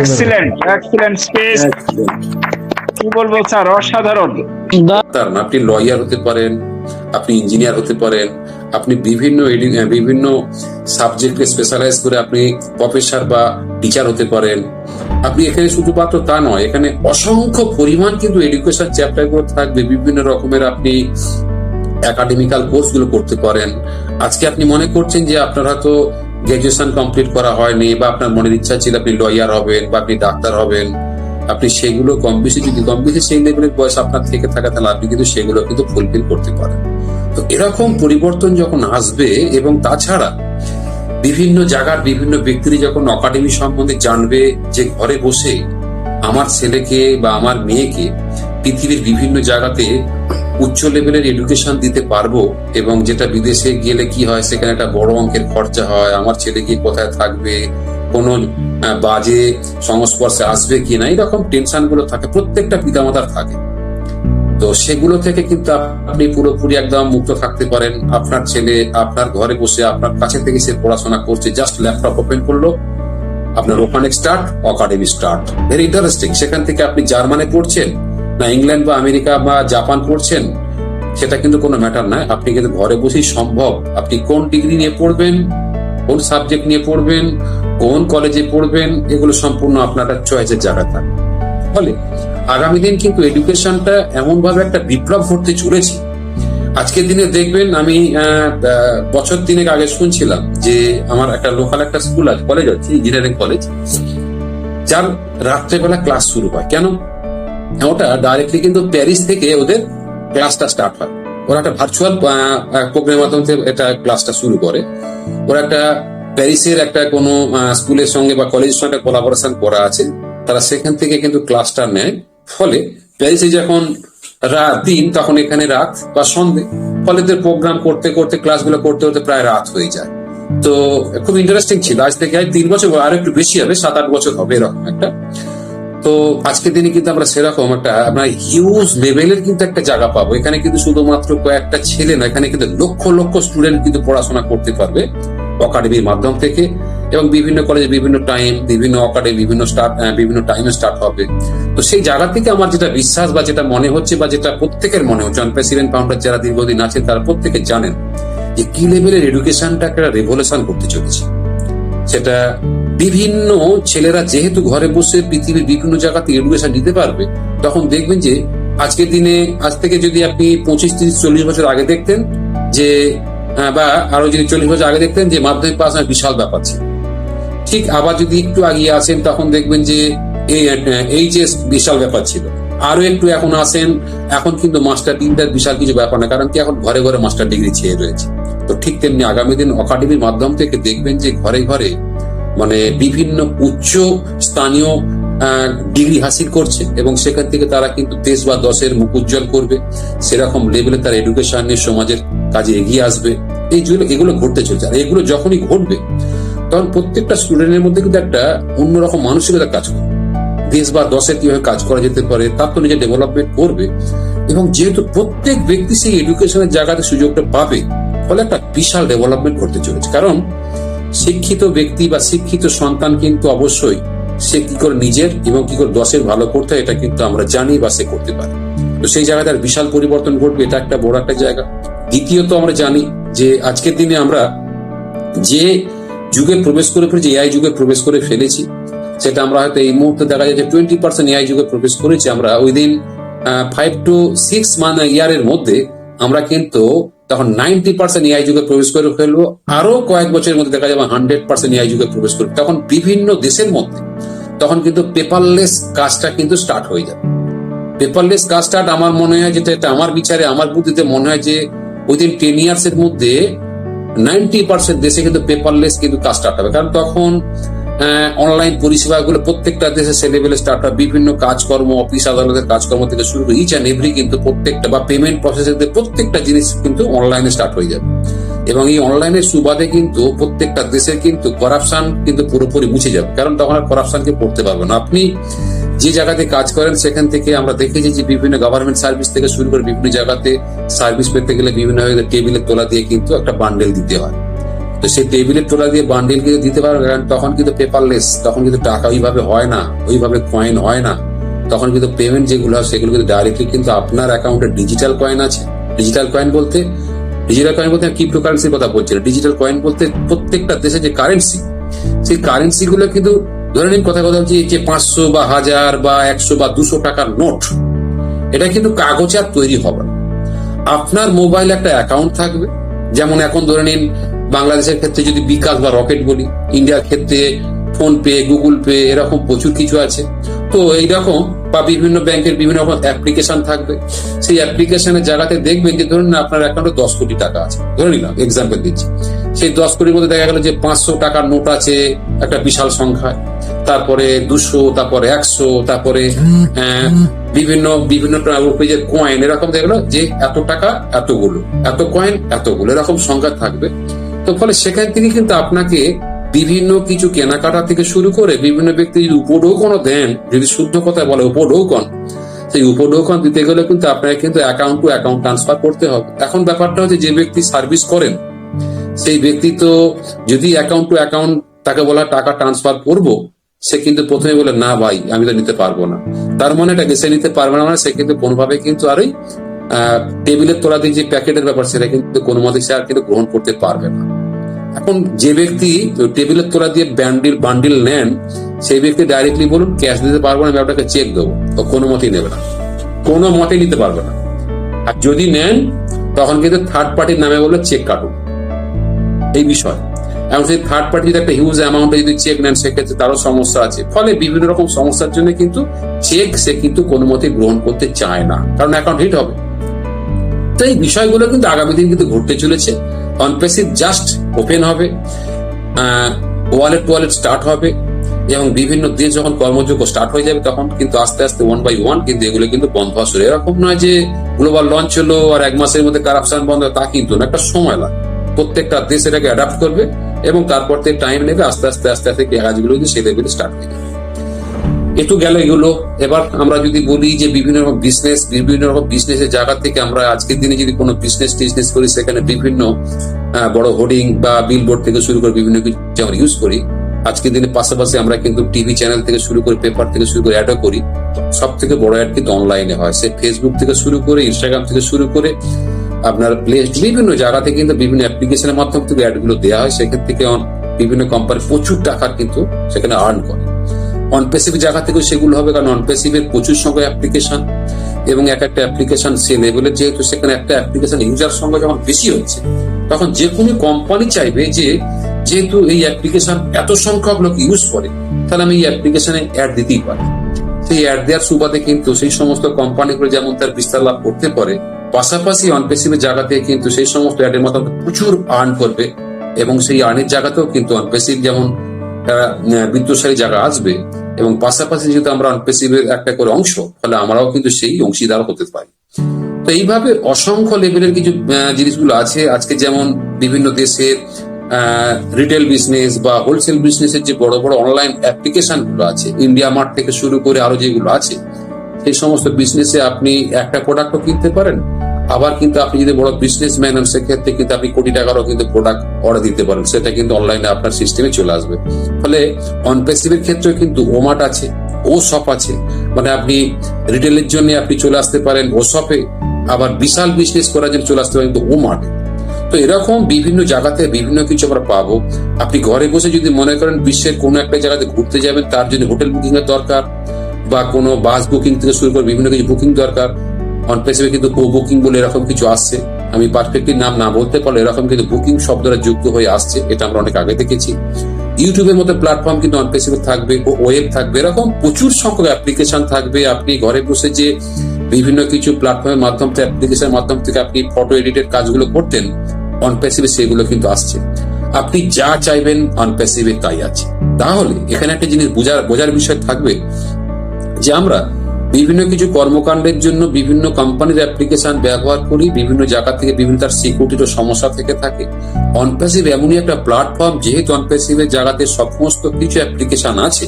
Excellent excellent space কি বলব sir? অসাধারণ। আপনি লয়ার হতে পারেন, আপনি ইঞ্জিনিয়ার হতে পারেন, আপনি বিভিন্ন বিভিন্ন সাবজেক্টে স্পেশালাইজ করে আপনি প্রফেসর বা টিচার হতে পারেন। আপনি এখানে শুধুমাত্র তা নয়, এখানে অসংখ্য পরিমাণ কিন্তু এডুকেশন চ্যাপ্টারগুলো থাকবে, বিভিন্ন রকমের আপনি একাডেমিক্যাল কোর্সগুলো করতে পারেন। আজকে আপনি মনে করছেন যে আপনার হয়তো গ্রাজুয়েশন কমপ্লিট করা হয়নি বা আপনার মনের ইচ্ছা ছিল আপনি লয়ার হবেন বা আপনি ডাক্তার হবেন, আপনি সেগুলো কম বেশি যদি কম বেশি সেই লেভেলের বয়স আপনার থেকে থাকে, তাহলে আপনি কিন্তু সেগুলো কিন্তু ফুলফিল করতে পারেন। তো এরকম পরিবর্তন যখন আসবে এবং তাছাড়া বিভিন্ন জায়গার বিভিন্ন ব্যক্তিরা যখন একাডেমি সম্বন্ধে জানবে যে ঘরে বসে আমার ছেলেকে বা আমার মেয়েকে পৃথিবীর বিভিন্ন জায়গাতে উচ্চ লেভেলের এডুকেশন দিতে পারব এবং যেটা বিদেশে গেলে কি হয়, সেখানে একটা বড় অঙ্কের খরচা হয়, আমার ছেলে গিয়ে কোথায় থাকবে, কোনো বাজে সংস্পর্শে আসবে কি না এরকম টেনশনগুলো থাকে, প্রত্যেকটা পিতামাতার থাকে। তো সেগুলো থেকে কিন্তু আপনি পুরোপুরি একদম মুক্ত থাকতে পারেন। আপনার ছেলে আপনার ঘরে বসে আপনার কাছে থেকে সে পড়াশোনা করছে জাস্ট ল্যাপটপ ওপেন করল, আপনার ওখানে start academy start very interesting সেখান থেকে আপনি জার্মানে পড়ছেন, না ইংল্যান্ড বা আমেরিকা বা জাপান পড়ছেন? সেটা কিন্তু কোনো ম্যাটার নয়। আপনি কিন্তু ঘরে বসেই সম্ভব। আপনি কোন ডিগ্রি নিয়ে পড়বেন, কোন সাবজেক্ট নিয়ে পড়বেন, কোন কলেজে পড়বেন, এগুলো সম্পূর্ণ আপনার চয়েসের জায়গা থাকে ফলে আগামী দিন কিন্তু এডুকেশনটা এমন ভাবে একটা বিপ্লব ঘটতে চলেছে। আজকের দিনে দেখবেন আমি বছর তিনেক আগে শুনছিলাম যে আমার একটা লোকাল একটা স্কুল আছে কলেজ আছে ইঞ্জিনিয়ারিং কলেজ যার রাত্রেবেলা ক্লাস শুরু হয়। কেন? ওটা ডাইরেক্টলি কিন্তু প্যারিস থেকে ওদের ক্লাসটা স্টার্ট হয়। ওরা একটা ভার্চুয়াল প্রোগ্রামের মাধ্যমে এটা ক্লাসটা শুরু করে। ওরা একটা প্যারিসের একটা কোনো স্কুলের সঙ্গে বা কলেজের সঙ্গে একটা কোলাবোরেশন করা আছে। তারা সেখান থেকে কিন্তু ক্লাসটা নেয়। ফলে প্যারিসে যখন রাত, দিন, তখন এখানে রাত বা সন্ধে। ফলে প্রোগ্রাম করতে করতে ক্লাসগুলো করতে করতে প্রায় রাত হয়ে যায়। তো খুব ইন্টারেস্টিং ছিল। আজ থেকে তিন বছর, আর একটু বেশি হবে, সাত, আট বছর হবে এরকম একটা। তো আজকের দিনে কিন্তু আমরা সেরকম একটা, আমরা হিউজ লেভেলের কিন্তু একটা জায়গা পাবো। এখানে কিন্তু শুধুমাত্র কয়েকটা ছেলে না, এখানে কিন্তু লক্ষ লক্ষ স্টুডেন্ট কিন্তু পড়াশোনা করতে পারবে একাডেমির মাধ্যম থেকে এবং বিভিন্ন কলেজে বিভিন্ন টাইম বিভিন্ন একাডেমি বিভিন্ন স্টার্ট বিভিন্ন টাইমে স্টার্ট হবে। তো সেই জায়গা থেকে আমার যেটা বিশ্বাস বা যেটা মনে হচ্ছে বা যেটা প্রত্যেকের মনে হচ্ছে প্রেসিডেন্ট ফাউন্ডার যারা দীর্ঘদিন আছে তারা প্রত্যেকে জানেন যে কি লেভেলের এডুকেশনটা একটা রেভলিউশন করতে চলেছে। সেটা বিভিন্ন ছেলেরা যেহেতু ঘরে বসে পৃথিবীর বিভিন্ন জায়গাতে এডুকেশন নিতে পারবে তখন দেখবেন যে আজকের দিনে আজ থেকে যদি আপনি পঁচিশ তিরিশ চল্লিশ বছর আগে দেখতেন যে আহ, বা আরও যদি চল্লিশ বছর আগে দেখতেন যে মাধ্যমিক পাস হয় বিশাল ব্যাপার ছিল। ঠিক আবার যদি একটু আগিয়ে আসেন তখন দেখবেন যে এই এইচএস বিশাল ব্যাপার ছিল। আরও একটু এখন আসেন এখন কিন্তু মাস্টার ডিগ্রিটার বিশাল কিছু ব্যাপার না কারণ কি এখন ঘরে ঘরে মাস্টার ডিগ্রি ছেয়ে রয়েছে। তো ঠিক তেমনি আগামী দিন একাডেমির মাধ্যম থেকে দেখবেন যে ঘরে ঘরে মানে বিভিন্ন উচ্চ স্থানীয় ডিগ্রি হাসিল করছে এবং সেখান থেকে তারা কিন্তু দেশ বা দশের মুখ উজ্জ্বল করবে। সেরকম লেভেলে তার এডুকেশন নিয়ে সমাজের কাজে এগিয়ে আসবে। এই যেগুলো, এগুলো ঘটতে চলছে। আর এগুলো যখনই ঘটবে, তখন প্রত্যেকটা স্টুডেন্টের মধ্যে কিন্তু একটা অন্যরকম মানসিকতা কাজ করবে দেশ বা দশে কীভাবে কাজ করা যেতে পারে, তার তো নিজে ডেভেলপমেন্ট করবে। এবং যেহেতু প্রত্যেক ব্যক্তি সেই এডুকেশনের জায়গাতে সুযোগটা পাবে, ফলে একটা বিশাল ডেভেলপমেন্ট করতে চলেছে। কারণ শিক্ষিত ব্যক্তি বা শিক্ষিত সন্তান কিন্তু অবশ্যই সে কি করে নিজের এবং কি করে দশের ভালো করতে এটা কিন্তু আমরা জানি বা সে করতে পারে। তো সেই জায়গায় তার বিশাল পরিবর্তন ঘটবে, এটা একটা বড় একটা জায়গা। দ্বিতীয়ত আমরা জানি যে আজকের দিনে আমরা যে যুগে প্রবেশ করে ফেলেছি এআই যুগে প্রবেশ করে ফেলেছি, সেটা আমরা হয়তো এই মুহূর্তে দেখা যাচ্ছে টোয়েন্টি পার্সেন্ট এআই যুগে প্রবেশ করেছি আমরা। ওই দিন ফাইভ টু সিক্স মান ইয়ারের মধ্যে আমরা কিন্তু তখন নাইনটি পার্সেন্ট এআই যুগে প্রবেশ করে ফেলব আরও কয়েক বছরের মধ্যে দেখা যাবে হান্ড্রেড পার্সেন্ট এআই যুগে প্রবেশ করবে। তখন বিভিন্ন দেশের মধ্যে, তখন কিন্তু পেপারলেস কাজটা কিন্তু স্টার্ট হয়ে যাবে। পেপারলেস কাজ স্টার্ট আমার মনে হয় যেটা, এটা আমার বিচারে, আমার বুদ্ধিতে মনে হয় যে উইদিন টেন ইয়ার্স এর মধ্যে নাইনটি পার্সেন্ট দেশে কিন্তু পেপারলেস কিন্তু কাজ স্টার্ট হবে। কারণ তখন অনলাইন পরিষেবাগুলো প্রত্যেকটা দেশে স্টার্ট হবে বিভিন্ন কাজকর্ম অফিস আদালতের কাজকর্ম থেকে শুরু করে ইচ অ্যান্ড এভরি কিন্তু প্রত্যেকটা বা পেমেন্ট প্রসেসের প্রত্যেকটা জিনিস কিন্তু অনলাইনে স্টার্ট হয়ে যাবে। এবং এই অনলাইনের সুবাদে কিন্তু প্রত্যেকটা দেশের কিন্তু করাপশন কিন্তু পুরোপুরি মুছে যাবে। কারণ তখন আর করাপশনকে পড়তে পারবে না। আপনি যে জায়গাতে কাজ করেন, সেখান থেকে আমরা দেখেছি যে বিভিন্ন গভর্নমেন্ট সার্ভিস থেকে শুরু করে বিভিন্ন জায়গাতে সার্ভিস পেতে গেলে বিভিন্ন টেবিলের তোলা দিয়ে কিন্তু একটা বান্ডেল দিতে হয়। তো সেই টেবিলের তোলা দিয়ে বান্ডিল কিন্তু দিতে পারবে, কারণ তখন কিন্তু পেপারলেস তখন কিন্তু টাকা ওইভাবে হয় না, ওইভাবে কয়েন হয় না। তখন কিন্তু পেমেন্ট যেগুলো হয় সেগুলো কিন্তু ডাইরেক্টলি কিন্তু আপনার অ্যাকাউন্টে ডিজিটাল কয়েন আছে। ডিজিটাল কয়েন বলতে ডিজিটাল কয়েন বলতে ক্রিপ্টোকারেন্সির কথা বলছি ডিজিটাল কয়েন বলতে প্রত্যেকটা দেশের যে কারেন্সি সেই কারেন্সি গুলো কিন্তু ধরে নিন কথা কথা হচ্ছে যে পাঁচশো বা হাজার বা একশো বা দুশো টাকার নোট, এটা কিন্তু কাগজে আর তৈরি হবে না। আপনার মোবাইল একটা অ্যাকাউন্ট থাকবে, যেমন এখন ধরে নিন বাংলাদেশের ক্ষেত্রে যদি বিকাশ বা রকেট বলি ইন্ডিয়ার ক্ষেত্রে ফোন পে গুগল পে এরকম প্রচুর কিছু আছে। তো এইরকম বা বিভিন্ন ব্যাংকের বিভিন্ন রকম অ্যাপ্লিকেশন থাকবে। সেই অ্যাপ্লিকেশনের জায়গাতে দেখবেন যে ধরুন আপনার অ্যাকাউন্টে দশ কোটি টাকা আছে ধরে নিলাম এক্সাম্পল দিচ্ছি। সেই দশ কোটির মধ্যে দেখা গেল যে পাঁচশো টাকার নোট আছে একটা বিশাল সংখ্যায় তারপরে দুশো তারপরে একশো তারপরে আহ, বিভিন্ন বিভিন্ন কয়েন এরকম দেখল যে এত টাকা এতগুলো। এত কয়েন এতগুলো এরকম সংখ্যা থাকবে। তো ফলে সেখান থেকে কিন্তু আপনাকে বিভিন্ন কিছু কেনাকাটা থেকে শুরু করে বিভিন্ন ব্যক্তি যদি উপঢৌকনও দেন, যদি শুদ্ধ কথা বলে উপঢৌকন, সেই উপঢৌকন দিতে গেলে কিন্তু আপনাকে কিন্তু অ্যাকাউন্ট টু অ্যাকাউন্ট ট্রান্সফার করতে হবে। এখন ব্যাপারটা হচ্ছে যে ব্যক্তি সার্ভিস করেন, সেই ব্যক্তি তো যদি অ্যাকাউন্ট টু অ্যাকাউন্ট তাকে বলা টাকা ট্রান্সফার করব, সে কিন্তু প্রথমে বলে, না ভাই, আমি তো নিতে পারব না। তার মানে এটাকে সে নিতে পারবে না মানে সে কিন্তু কোনোভাবে কিন্তু আর ওই টেবিলের তোলা দিয়ে যে প্যাকেটের ব্যাপার সেটা কিন্তু কোনো মতে সে আর কিন্তু গ্রহণ করতে পারবে না। এখন যে ব্যক্তি টেবিলের তোলা দিয়ে ব্যান্ডিল, বান্ডিল নেন, সেই ব্যক্তি ডাইরেক্টলি বলুন, ক্যাশ দিতে পারব না, আমি চেক দেবো। তো কোনো মতেই নেবে না। কোনো মতেই নিতে পারবে না। আর যদি নেন, তখন কিন্তু থার্ড পার্টির নামে বলে চেক কাটুন। এই বিষয়। এবং সেই থার্ড পার্টি একটা হিউজ অ্যামাউন্টে যদি চেক নেন, সেক্ষেত্রে তারও সমস্যা আছে। ফলে বিভিন্ন রকম সমস্যার জন্য কিন্তু চেক সে কিন্তু কোনো মতে গ্রহণ করতে চায় না। কারণ অ্যাকাউন্ট হিট হবে। এই বিষয়গুলো কিন্তু আগামী দিন কিন্তু ঘটতে চলেছে। অনপেসিভ জাস্ট ওপেন হবে। ওয়ালেট ওয়ালেট স্টার্ট হবে এবং বিভিন্ন দেশ যখন কর্মযোগ্য স্টার্ট হয়ে যাবে তখন কিন্তু আস্তে আস্তে ওয়ান বাই ওয়ান কিন্তু এগুলো কিন্তু বন্ধ হওয়া শুরু। এরকম নয় যে গ্লোবাল লঞ্চ হলো আর এক মাসের মধ্যে কারাপশন বন্ধ, তা কিন্তু না। একটা সময় লাগে। প্রত্যেকটা দেশ এটাকে অ্যাডাপ্ট করবে এবং তারপর থেকে টাইম নেবে আস্তে আস্তে আস্তে আস্তে কাজগুলো কিন্তু লেভেলে স্টার্ট হয়ে যাবে। একটু গেল এগুলো। এবার আমরা যদি বলি যে বিভিন্ন রকম বিজনেস বিভিন্ন রকম বিজনেসের জায়গা থেকে আমরা আজকের দিনে যদি কোনো বিজনেস টিজনেস করি, সেখানে বিভিন্ন বড় হোর্ডিং বা বিলবোর্ড থেকে শুরু করে বিভিন্ন কিছু আমরা ইউজ করি। আজকের দিনে পাশাপাশি আমরা কিন্তু টিভি চ্যানেল থেকে শুরু করে পেপার থেকে শুরু করে অ্যাডও করি। সব থেকে বড় অ্যাড কিন্তু অনলাইনে হয়। সে ফেসবুক থেকে শুরু করে ইনস্টাগ্রাম থেকে শুরু করে আপনার প্লে বিভিন্ন জায়গা থেকে কিন্তু বিভিন্ন অ্যাপ্লিকেশনের মাধ্যমে থেকে অ্যাডগুলো দেওয়া হয়। সেক্ষেত্রে থেকে বিভিন্ন কোম্পানি প্রচুর টাকা কিন্তু সেখানে আর্ন করে। অনপেসিভ জায়গা থেকেও সেগুলো হবে কারণ অনপেসিভের প্রচুর সংখ্যক অ্যাপ্লিকেশন এবং এক একটা অ্যাপ্লিকেশন সে লেভেলের যেহেতু সেখানে একটা অ্যাপ্লিকেশন ইউজার সংখ্যা যখন বেশি হচ্ছে, তখন যে কোনো কোম্পানি চাইবে যে, যেহেতু এই অ্যাপ্লিকেশন এত সংখ্যক লোক ইউজ করে, তাহলে আমি এই অ্যাপ্লিকেশনে অ্যাড দিতেই পারি। সেই অ্যাড দেওয়ার সুবাদে কিন্তু সেই সমস্ত কোম্পানিগুলো যেমন তার বিস্তার লাভ করতে পারে, পাশাপাশি অনপেসিভের জায়গাতে কিন্তু সেই সমস্ত অ্যাডের মাধ্যমে প্রচুর আর্ন করবে এবং সেই আর্নের জায়গাতেও কিন্তু অনপেসিভ যেমন বিত্তশালী জায়গা আসবে এবং পাশাপাশি যেহেতু আমরা অনপেসিভের একটা করে অংশ ফলে আমরাও কিন্তু সেই অংশীদার হতে পারি। তো এইভাবে অসংখ্য লেভেলের কিছু জিনিসগুলো আছে। আজকে যেমন বিভিন্ন দেশের রিটেল বিজনেস বা হোলসেল বিজনেসের যে বড় বড় অনলাইন অ্যাপ্লিকেশনগুলো আছে ইন্ডিয়া মার্ট থেকে শুরু করে আরও যেগুলো আছে, সেই সমস্ত বিজনেসে আপনি একটা প্রোডাক্টও কিনতে পারেন। আবার কিন্তু আপনি যদি বড় বিজনেস ম্যান হন, সেক্ষেত্রে কিন্তু আপনি কোটি টাকারও কিন্তু প্রোডাক্ট অর্ডার দিতে পারেন। সেটা কিন্তু অনলাইনে আপনার সিস্টেমে চলে আসবে। ফলে অনপেসিভের ক্ষেত্রেও কিন্তু ওমার্ট আছে ও শপ আছে। মানে আপনি রিটেলের জন্য আপনি চলে আসতে পারেন ও শপে আবার বিশাল বিজনেস করার জন্য চলে আসতে পারেন কিন্তু ও মার্ট তো এরকম বিভিন্ন জায়গাতে বিভিন্ন কিছু আমরা পাবো। আপনি ঘরে বসে যদি মনে করেন বিশ্বের কোনো একটা জায়গাতে ঘুরতে যাবেন, তার জন্য হোটেল বুকিং এর দরকার বা কোনো বাস বুকিং থেকে শুরু করে বিভিন্ন কিছু বুকিং দরকার। অনপেসিভে কিন্তু কো বুকিং বলে এরকম কিছু আসছে। আমি পারফেক্টলি নাম না বলতে পারলে এরকম কিন্তু বুকিং শব্দটা যুক্ত হয়ে আসছে, এটা আমরা অনেক আগে দেখেছি। ইউটিউবের মতো প্ল্যাটফর্ম কিন্তু অনপেসিভে থাকবে ও ওয়েব থাকবে, এরকম প্রচুর সংখ্যক অ্যাপ্লিকেশন থাকবে। আপনি ঘরে বসে যে বিভিন্ন কিছু প্ল্যাটফর্মের মাধ্যম থেকে অ্যাপ্লিকেশনের মাধ্যম থেকে আপনি ফটো এডিটের কাজগুলো করতেন অনপেসিভে সেগুলো কিন্তু আসছে। আপনি যা চাইবেন অনপেসিভে তাই আছে। তাহলে এখানে একটা জিনিস বোঝার বোঝার বিষয় থাকবে যে আমরা বিভিন্ন কিছু কর্মকাণ্ডের জন্য বিভিন্ন কোম্পানির অ্যাপ্লিকেশন ব্যবহার করি, বিভিন্ন জায়গা থেকে বিভিন্ন তার সিকিউরিটির সমস্যা থেকে থাকে। অনপ্যাসিভ এমনই একটা প্ল্যাটফর্ম যেহেতু অনপ্যাসিভের জায়গাতে সমস্ত কিছু অ্যাপ্লিকেশন আছে,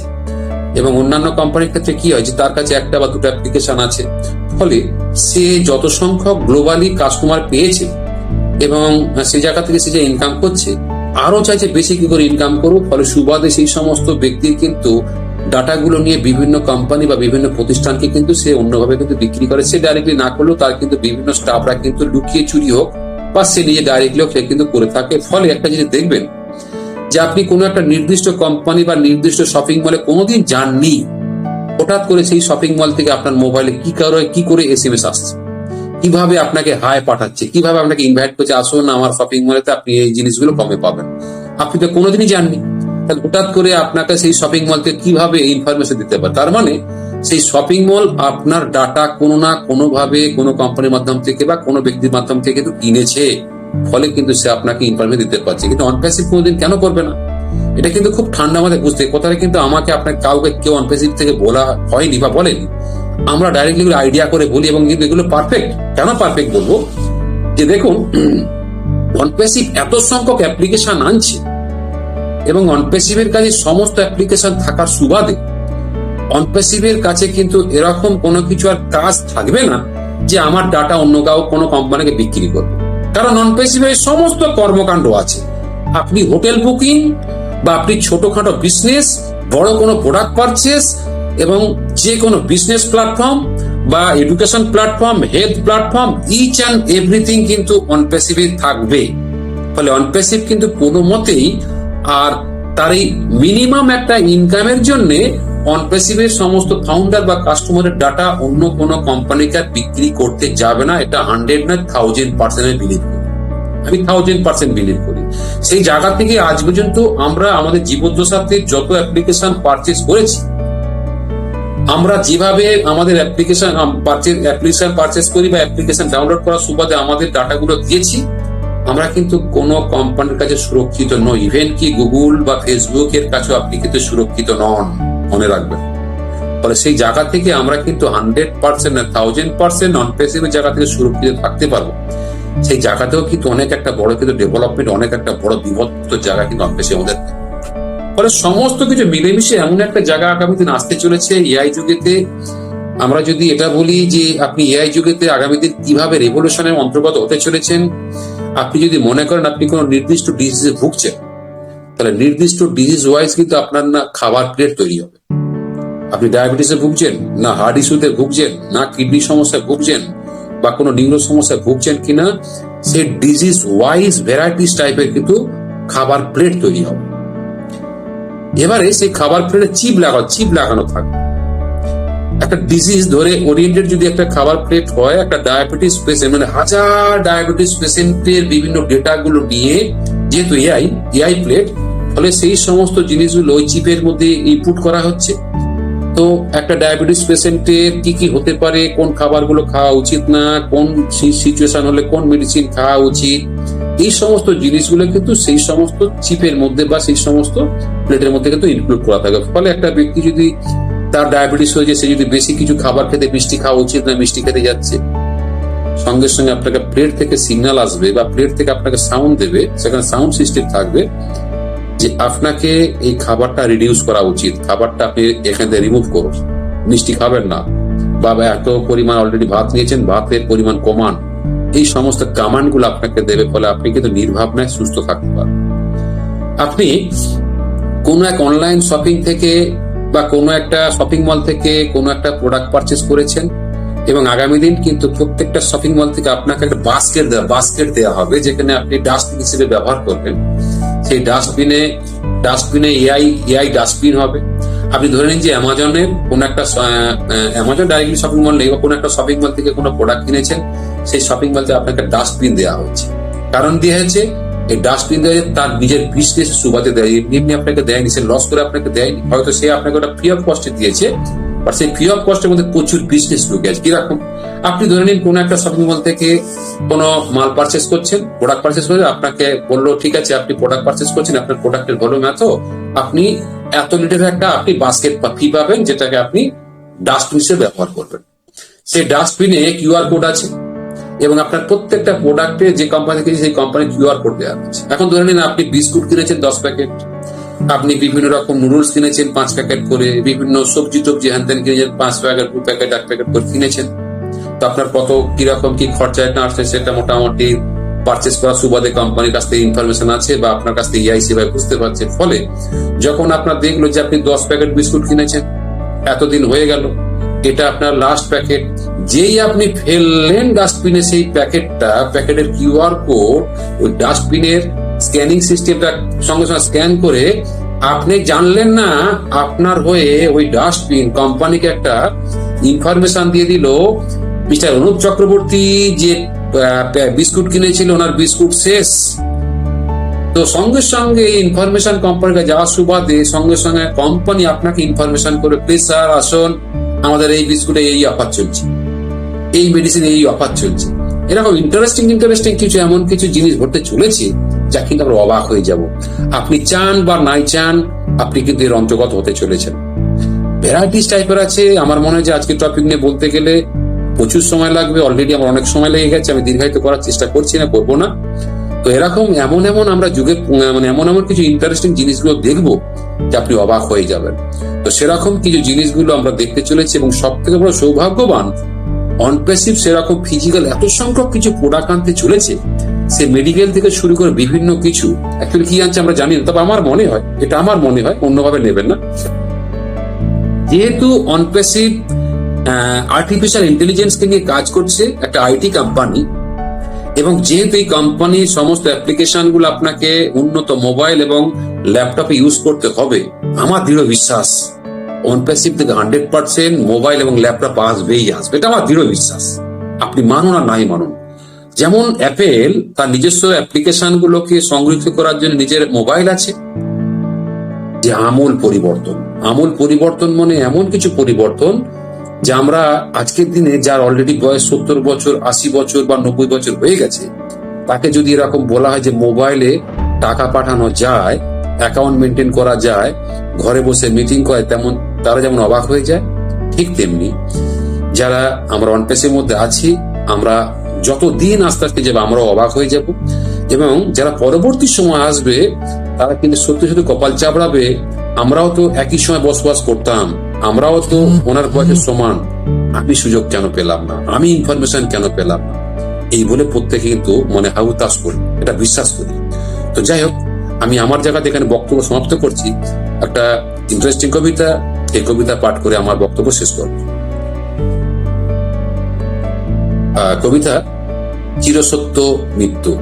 এবং অন্যান্য কোম্পানির ক্ষেত্রে কি হয় যে তার কাছে একটা বা দুটো অ্যাপ্লিকেশন আছে। ফলে সে যত সংখ্যক গ্লোবালি কাস্টমার পেয়েছে, এবং সে জায়গা থেকে সে যে ইনকাম করছে আরও চাইছে বেশি কি করে ইনকাম করব ফলে সুবাদে সেই সমস্ত ব্যক্তির কিন্তু ডাটাগুলো নিয়ে বিভিন্ন কোম্পানি বা বিভিন্ন প্রতিষ্ঠানকে কিন্তু সে অন্যভাবে কিন্তু বিক্রি করে। সে ডাইরেক্টলি না করলেও তার কিন্তু বিভিন্ন স্টাফরা কিন্তু লুকিয়ে চুরি হোক বা সে নিজে ডাইরেক্টলি সে কিন্তু করে থাকে। ফলে একটা জিনিস দেখবেন যে আপনি কোনো একটা নির্দিষ্ট কোম্পানি বা নির্দিষ্ট শপিং মলে কোনোদিন যাননি, হঠাৎ করে সেই শপিং মল থেকে আপনার মোবাইলে কি করে কি করে এস এম এস আসছে? কীভাবে আপনাকে হাই পাঠাচ্ছে? কীভাবে আপনাকে ইনভাইট করছে, আসুন আমার শপিং মলেতে আপনি এই জিনিসগুলো কমে পাবেন। আপনি তো কোনোদিনই জাননি তাহলে হঠাৎ করে আপনাকে সেই শপিং মলকে কীভাবে ইনফরমেশন দিতে পারে তার মানে সেই শপিং মল আপনার ডাটা কোনো না কোনোভাবে কোনো কোম্পানির মাধ্যম থেকে বা কোনো ব্যক্তির মাধ্যম থেকে কিন্তু কিনেছে। ফলে কিন্তু সে আপনাকে ইনফরমেশন দিতে পারছে। কিন্তু অনপ্যাসিভ কোনোদিন কেন করবে না? এটা কিন্তু খুব ঠান্ডা মাথায় বুঝতে কথাটা কিন্তু আমাকে আপনার কাউকে কেউ অনপ্যাসিভ থেকে বলা হয়নি বা বলেনি। আমরা ডাইরেক্টলি এগুলো আইডিয়া করে বলি এবং কিন্তু এগুলো পারফেক্ট কেন পারফেক্ট বলব? যে দেখুন অনপ্যাসিভ এত সংখ্যক অ্যাপ্লিকেশন আনছে। এবং অনপেসিভের কাছে সমস্ত অ্যাপ্লিকেশন থাকার সুবাদে অনপেসিভের কাছে কিন্তু এরকম কোনো কিছু আর কাজ থাকবে না যে আমার ডাটা অন্য কাউ কোনো কোম্পানিকে বিক্রি করবে। কারণ অনপ্যাসিভের সমস্ত কর্মকাণ্ড আছে। আপনি হোটেল বুকিং বা আপনি ছোটখাটো বিজনেস, বড় কোনো প্রোডাক্ট পারচেস এবং যে কোনো বিজনেস প্ল্যাটফর্ম বা education platform, health platform each and everything কিন্তু অনপ্যাসিভে থাকবে। ফলে অনপ্যাসিভ কিন্তু কোনো মতেই আর তার এই মিনিমাম একটা ইনকামের জন্যে অনপ্যাসিভের সমস্ত ফাউন্ডার বা কাস্টমারের ডাটা অন্য কোনো কোম্পানিকে বিক্রি করতে যাবে না। এটা হান্ড্রেড না থাউজেন্ড পার্সেন্ট বিলিভ করি। আমি থাউজেন্ড পার্সেন্ট বিলিভ করি। সেই জায়গা থেকে আজ পর্যন্ত আমরা আমাদের জীবনদশাতে যত অ্যাপ্লিকেশন পারচেস করেছি, আমরা যেভাবে আমাদের অ্যাপ্লিকেশন অ্যাপ্লিকেশন পারচেস করি বা অ্যাপ্লিকেশন ডাউনলোড করার সুবাদে আমাদের ডাটাগুলো দিয়েছি আমরা কিন্তু কোনো কোম্পানির কাছে সুরক্ষিত নই। ইভেন কি গুগল বা ফেসবুক এর কাছেও আপনি কিন্তু সুরক্ষিত নন, মনে রাখবেন। ফলে সেই জায়গা থেকে আমরা কিন্তু হান্ড্রেড পার্সেন্ট না থাউজেন্ড পার্সেন্ট নন পেসিভের জায়গা থেকে সুরক্ষিত থাকতে পারব। সেই জায়গাতেও কিন্তু অনেক একটা বড় কিন্তু ডেভেলপমেন্ট অনেক একটা বড় বিভক্ত জায়গা কিন্তু নন আমাদের ফলে সমস্ত কিছু মিলেমিশে এমন একটা জায়গা আগামী দিন আসতে চলেছে এআই যুগেতে। আমরা যদি এটা বলি যে আপনি এআই যুগেতে আগামী দিন কীভাবে রেভলিউশনের অন্তর্গত হতে চলেছেন আপনি যদি মনে করেন আপনি কোনো নির্দিষ্ট ডিজিজে ভুগছেন, তাহলে নির্দিষ্ট ডিজিজ ওয়াইজ কিন্তু আপনার না খাবার প্লেট তৈরি হবে। আপনি ডায়াবেটিসে ভুগছেন, না হার্ট ইস্যুতে ভুগছেন, না কিডনি সমস্যায় ভুগছেন, বা কোনো নিউরো সমস্যায় ভুগছেন কিনা, সে ডিজিজ ওয়াইজ ভ্যারাইটিস টাইপের কিন্তু খাবার প্লেট তৈরি হবে। এবারে সেই খাবার প্লেটে চিপ লাগানো চিপ লাগানো থাকবে। একটা ডিজিজ ধরে ওরিয়েন্টেড যদি একটা খাবার প্লেট হয়, একটা ডায়াবেটিস পেশেন্ট মানে হাজার ডায়াবেটিস পেশেন্টের বিভিন্ন ডেটা গুলো নিয়ে, যেহেতু এআই এআই প্লেট ফলে সেই সমস্ত জিনিসগুলো ওই চিপের মধ্যে ইনপুট করা হচ্ছে। তো একটা ডায়াবেটিস পেশেন্টের কি কি হতে পারে, কোন খাবারগুলো খাওয়া উচিত না, কোন সিচুয়েশন হলে কোন মেডিসিন খাওয়া উচিত, এই সমস্ত জিনিসগুলো কিন্তু সেই সমস্ত চিপের মধ্যে বা সেই সমস্ত প্লেটের মধ্যে কিন্তু ইনক্লুড করা থাকে। ফলে একটা ব্যক্তি যদি তার ডায়াবেটিস হয়েছে, সে যদি বেশি কিছু খাবার খেতে, মিষ্টি খাওয়া উচিত না মিষ্টি খেতে যাচ্ছে, সঙ্গে সঙ্গে আপনাকে প্লেট থেকে সিগন্যাল আসবে বা প্লেট থেকে আপনাকে সাউন্ড দেবে, সেখানে সাউন্ড সিস্টেম থাকবে যে আপনাকে এই খাবারটা রিডিউস করা উচিত। খাবারটা আপনি এখান থেকে রিমুভ করুন। মিষ্টি খাবেন না। বা এত পরিমাণ অলরেডি ভাত নিয়েছেন, ভাতের পরিমাণ কমান। এই সমস্ত কামান্ডগুলো আপনাকে দেবে, ফলে আপনি কিন্তু নির্ভাবনায় সুস্থ থাকতে পারবেন। আপনি কোন এক অনলাইন শপিং থেকে বা কোনো একটা শপিং মল থেকে কোনো একটা প্রোডাক্ট পারচেস করেছেন এবং আগামী দিন কিন্তু প্রত্যেকটা শপিং মল থেকে আপনাকে একটা বাস্কেট দেওয়া বাস্কেট দেওয়া হবে যেখানে আপনি ডাস্টবিন হিসেবে ব্যবহার করবেন। সেই ডাস্টবিনে ডাস্টবিনে এআই এআই ডাস্টবিন হবে। আপনি ধরে নিন যে অ্যামাজনের কোন একটা অ্যামাজন ডাইরেক্টলি শপিং মল নেই বা কোনো একটা শপিং মল থেকে কোনো প্রোডাক্ট কিনেছেন, সেই শপিং মল থেকে আপনাকে ডাস্টবিন দেওয়া হচ্ছে কারণ দেওয়া হয়েছে এই ডাস্টবিন দেওয়া তার নিজের বিজনেস সুবাদে দেয়। এমনি আপনাকে দেয়নি, সে লস করে আপনাকে দেয়নি। হয়তো সে আপনাকে ওটা ফ্রি অফ কস্টে দিয়েছে বাট সেই ফ্রি অফ কস্টের মধ্যে প্রচুর বিজনেস ঢুকে আছে। কীরকম? আপনি ধরে নিন কোন একটা শপিং মল থেকে কোনো মাল পারচেস করছেন প্রোডাক্ট পারচেস করে আপনাকে বলল, ঠিক আছে, আপনি প্রোডাক্ট পারচেস করছেন, আপনার প্রোডাক্টের ভলিউম এত, আপনি এত লিটার একটা আপনি বাস্কেট ফি পাবেন, যেটাকে আপনি ডাস্টবিন হিসেবে ব্যবহার করবেন। সেই ডাস্টবিনে কিউআর কোড আছে এবং আপনার প্রত্যেকটা প্রোডাক্টে যে কোম্পানি কিনেছে সেই কোম্পানি কিউআর কোড দেওয়া আছে। এখন ধরে নিন আপনি বিস্কুট কিনেছেন দশ প্যাকেট, আপনি বিভিন্ন রকম নুডলস কিনেছেন পাঁচ প্যাকেট করে, বিভিন্ন সবজি টবজি হ্যান ত্যান কিনেছেন পাঁচ প্যাকেট, দু প্যাকেট, এক প্যাকেট করে কিনেছেন। তো আপনার কত কীরকম কি খরচা এটা আসছে সেটা মোটামুটি পারচেস করার সুবাদে কোম্পানির কাছ থেকে ইনফরমেশন আছে বা আপনার কাছ থেকে ইআইসি ভাই বুঝতে পারছেন ফলে যখন আপনার দেখল যে আপনি দশ প্যাকেট বিস্কুট কিনেছেন, এতদিন হয়ে গেল। এটা আপনার লাস্ট প্যাকেট যেই আপনি ফেললেন ডাস্টবিনে সেই প্যাকেটটা প্যাকেটের কিউআর কোড ওই ডাস্টবিনের স্ক্যানিং সিস্টেমটা সঙ্গে সঙ্গে স্ক্যান করে আপনি জানলেন না, আপনার হয়ে ওই ডাস্টবিন কোম্পানিকে একটা ইনফরমেশন দিয়ে দিল মিস্টার অনুপ চক্রবর্তী যে বিস্কুট কিনেছিল, ওনার বিস্কুট শেষ। তো সঙ্গে সঙ্গে ইনফরমেশন কোম্পানিকে যাওয়ার সুবাদে সঙ্গে সঙ্গে কোম্পানি আপনাকে ইনফরমেশন করে, প্লিজ স্যার, আসুন। আমাদের এই বিস্কুটে এই অফার চলছে। এই মেডিসিন এই অফার চলছে। এরকম ইন্টারেস্টিং ইন্টারেস্টিং কিছু এমন কিছু জিনিস ঘটতে চলেছে যা কিন্তু আমরা অবাক হয়ে যাব। আপনি চান বা নাই চান, আপনি কিন্তু এর অন্তর্গত হতে চলেছেন। ভ্যারাইটিস টাইপের আছে, আমার মনে হয় যে আজকে টপিক নিয়ে বলতে গেলে প্রচুর সময় লাগবে অলরেডি আমার অনেক সময় লেগে গেছে, আমি দীর্ঘায়িত করার চেষ্টা করছি না, করব না। তো এরকম এমন এমন আমরা যুগে মানে এমন এমন কিছু ইন্টারেস্টিং জিনিসগুলো দেখব যে আপনি অবাক হয়ে যাবেন। তো সেরকম কিছু জিনিসগুলো আমরা দেখতে চলেছি এবং সব থেকে বড় সৌভাগ্যবান, অনপেসিভ সেরকম ফিজিক্যাল এত সংখ্যক কিছু প্রোডাক্ট আনতে চলেছে, সে মেডিকেল থেকে শুরু করে বিভিন্ন কিছু অ্যাকচুয়ালি কি আনছে আমরা জানি না, তবে আমার মনে হয়, এটা আমার মনে হয়, অন্যভাবে নেবেন না। যেহেতু অনপেসিভ আর্টিফিশিয়াল ইন্টেলিজেন্সকে নিয়ে কাজ করছে একটা আইটি কোম্পানি এবং যেহেতু এই কোম্পানির সমস্ত অ্যাপ্লিকেশনগুলো আপনাকে উন্নত মোবাইল এবং ল্যাপটপে ইউজ করতে হবে, আমার দৃঢ় বিশ্বাস অনপ্যাসিভ থেকে হান্ড্রেড পার্সেন্ট মোবাইল এবং ল্যাপটপ আসবেই আসবে, এটা আমার দৃঢ় বিশ্বাস। আপনি মানুন আর নাই মানুন। যেমন অ্যাপেল তার নিজস্ব অ্যাপ্লিকেশন গুলোকে সংরক্ষিত করার জন্য নিজের মোবাইল আছে। যে আমূল পরিবর্তন আমূল পরিবর্তন মানে এমন কিছু পরিবর্তন যে আমরা আজকের দিনে যার অলরেডি বয়স সত্তর বছর, আশি বছর বা নব্বই বছর হয়ে গেছে, তাকে যদি এরকম বলা হয় যে মোবাইলে টাকা পাঠানো যায় অ্যাকাউন্ট মেনটেন করা যায়, ঘরে বসে মিটিং করে, তেমন তারা যেমন অবাক হয়ে যায়, ঠিক তেমনি যারা আমরা অনপেসের মধ্যে আছি, আমরা যত দিন আস্তে আস্তে যাবে আমরা অবাক হয়ে যাব। এবং যারা পরবর্তী সময় আসবে, তারা কিন্তু সত্যি সত্যি কপাল চাপড়াবে, আমরাও তো একই সময় বসবাস করতাম। আমরাও তো ওনার বয়সের সমান। আমি সুযোগ কেন পেলাম না? আমি ইনফরমেশন কেন পেলাম না? এই বলে প্রত্যেকে কিন্তু মনে হাউতাস করি, এটা বিশ্বাস করি। তো যাই হোক, আমি আমার জায়গাতে এখানে বক্তব্য সমাপ্ত করছি। একটা ইন্টারেস্টিং কবিতা, এই কবিতা পাঠ করে আমার বক্তব্য শেষ করব। কবিতা, চিরসত্য মৃত্যু।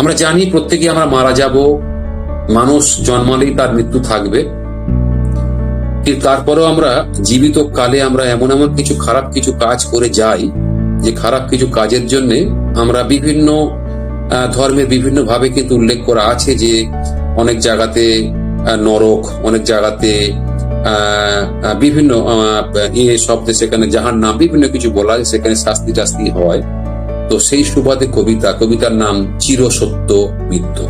আমরা জানি প্রত্যেকে আমরা মারা যাব, মানুষ জন্মালেই তার মৃত্যু থাকবে। তারপরেও আমরা জীবিত কালে আমরা এমন এমন কিছু খারাপ কিছু কাজ করে যাই যে খারাপ কিছু কাজের জন্য আমরা বিভিন্ন আহ, ধর্মে বিভিন্ন ভাবে কিন্তু উল্লেখ করা আছে যে অনেক জায়গাতে নরক অনেক জায়গাতে বিভিন্ন ইয়ে শব্দে সেখানে জাহার নাম বিভিন্ন কিছু বলা হয় সেখানে শাস্তি টাস্তি হয়। তো সেই সুবাদে কবিতা কবিতার নাম চিরসত্য মৃত্যু।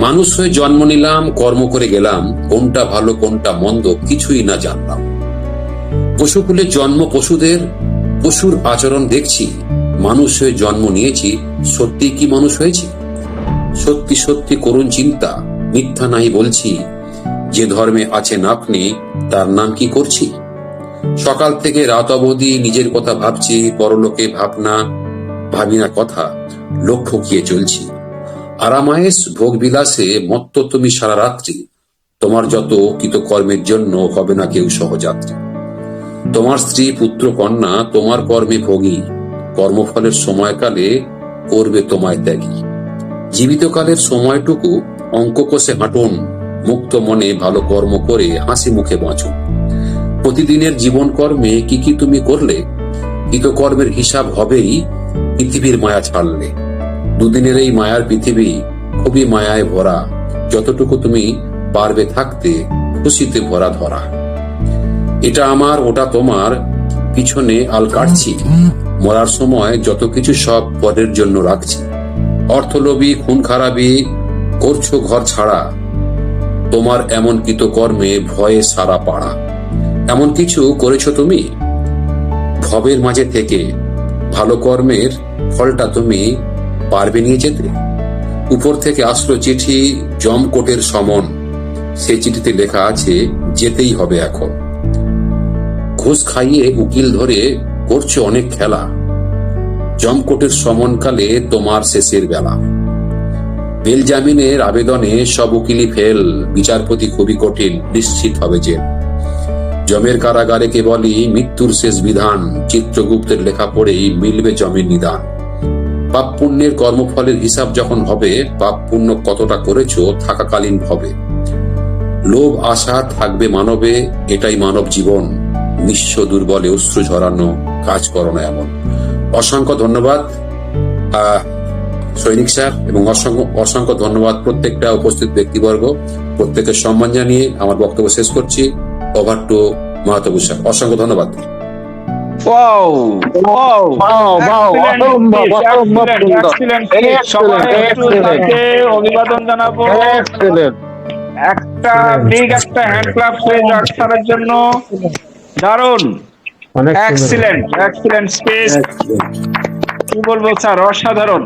মানুষ হয়ে জন্ম নিলাম, কর্ম করে গেলাম, কোনটা ভালো, কোনটা মন্দ কিছুই না জানলাম। পশুকুলে জন্ম পশুদের, পশুর আচরণ দেখছি, মানুষ হয়ে জন্ম নিয়েছি, সত্যি কি মানুষ হয়েছি? সত্যি সত্যি করুণ চিন্তা, মিথ্যা নাই বলছি, যে ধর্মে আছেন আপনি তার নাম কি করছি? সকাল থেকে রাত অবধি নিজের কথা ভাবছি, পরলোকে ভাবনা, ভাবি না কথা, লক্ষ্য গিয়ে চলছি। আরামায়েস ভোগ বিলাসে মত্ত তুমি সারা রাত্রি। তোমার যত কৃতকর্মের জন্য হবে না কেউ সহযাত্রী। তোমার স্ত্রী পুত্র কন্যা তোমার কর্মে ভোগী। কর্মফলের সময়কালে করবে তোমায় ত্যাগী। জীবিতকালের সময়টুকু অঙ্ক কষে হাঁটুন, মুক্ত মনে ভালো কর্ম করে হাসি মুখে বাঁচুন। প্রতিদিনের জীবন কর্মে কি কি তুমি করলে? কৃতকর্মের হিসাব হবেই পৃথিবীর মায়া ছাড়লে। দুদিনের এই মায়ার পৃথিবী খুবই মায়ায় ভরা। যতটুকু তুমি পারবে থাকতে, খুশিতে ভরা ধরা। এটা আমার, ওটা তোমার, পিছনে আল কাটছি। মরার সময় যত কিছু সব পরের জন্য রাখছি। অর্থলোভী খুন খারাপি করছ ঘর ছাড়া। তোমার এমন কৃতকর্মে ভয়ে সারা পাড়া। এমন কিছু করেছ তুমি? ভবের মাঝে থেকে ভালো কর্মের ফলটা তুমি পারবে নিয়ে যেতে। উপর থেকে আসলো চিঠি জমকোটের সমন। সেই চিঠিতে লেখা আছে, যেতেই হবে এখন। ঘুষ খাইয়ে উকিল ধরে, করছে অনেক খেলা। জমকোটের সমনকালে তোমার শেষের বেলা। বেল জামিনের আবেদনে সব উকিলি ফেল। বিচারপতি খুবই কঠিন, নিশ্চিত হবে যে। জমের কারাগারে কেবলই মৃত্যুর শেষ বিধান। চিত্রগুপ্তের লেখা পড়েই মিলবে জমের নিদান। পাপ পুণ্যের কর্মফলের হিসাব যখন হবে পাপ পুণ্য কতটা করেছ থাকাকালীন হবে। লোভ, আশা থাকবে মানবে, এটাই মানব জীবন। নিঃস্ব দুর্বলে অশ্রু ঝরানো কাজ করো না এমন। অসংখ্য ধন্যবাদ সৈনিক স্যার, এবং অসংখ্য অসংখ্য ধন্যবাদ প্রত্যেকটা উপস্থিত ব্যক্তিবর্গ। প্রত্যেকের সম্মান জানিয়ে আমার বক্তব্য শেষ করছি। Over to Mahtabu sir. অসংখ্য ধন্যবাদ। ওয়াও ওয়াও অসম্ভব, অসম্ভব সুন্দর। অভিবাদন জানাব। একটা বিগ একটা হ্যান্ড ক্লাব হয়ে যাক স্যারের জন্য। দারুণ। অনেক সুন্দর। এক্সিলেন্ট এক্সিলেন্ট স্পেস কি বলব স্যার? অসাধারণ।